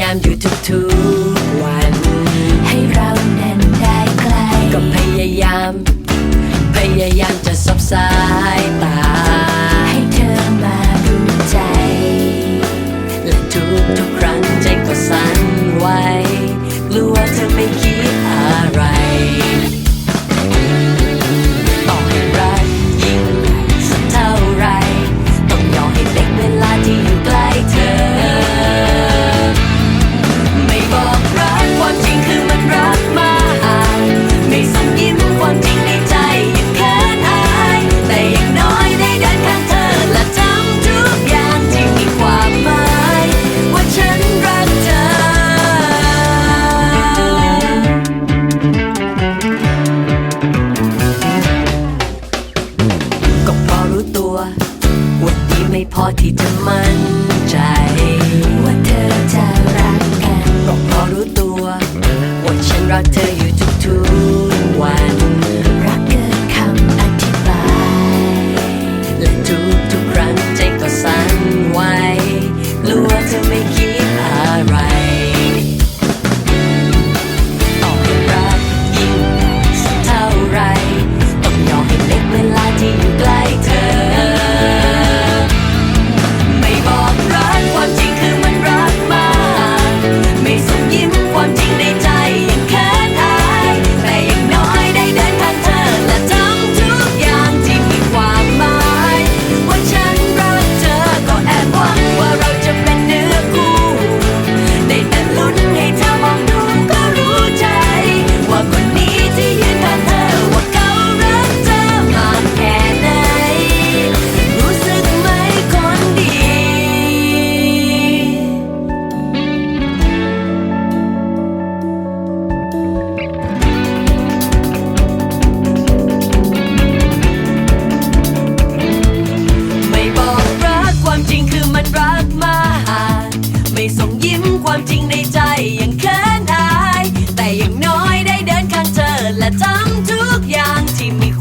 ยามอยู่ทุกๆวัน ให้เราเดินได้ไกลก็พยายาม พยายามจะซบสายตา พอที่จะมั่นใจ ว่าเธอจะรักกันก็พอรู้ตัวว่าฉันรักเธอ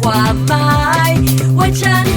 ความหมายว่าฉัน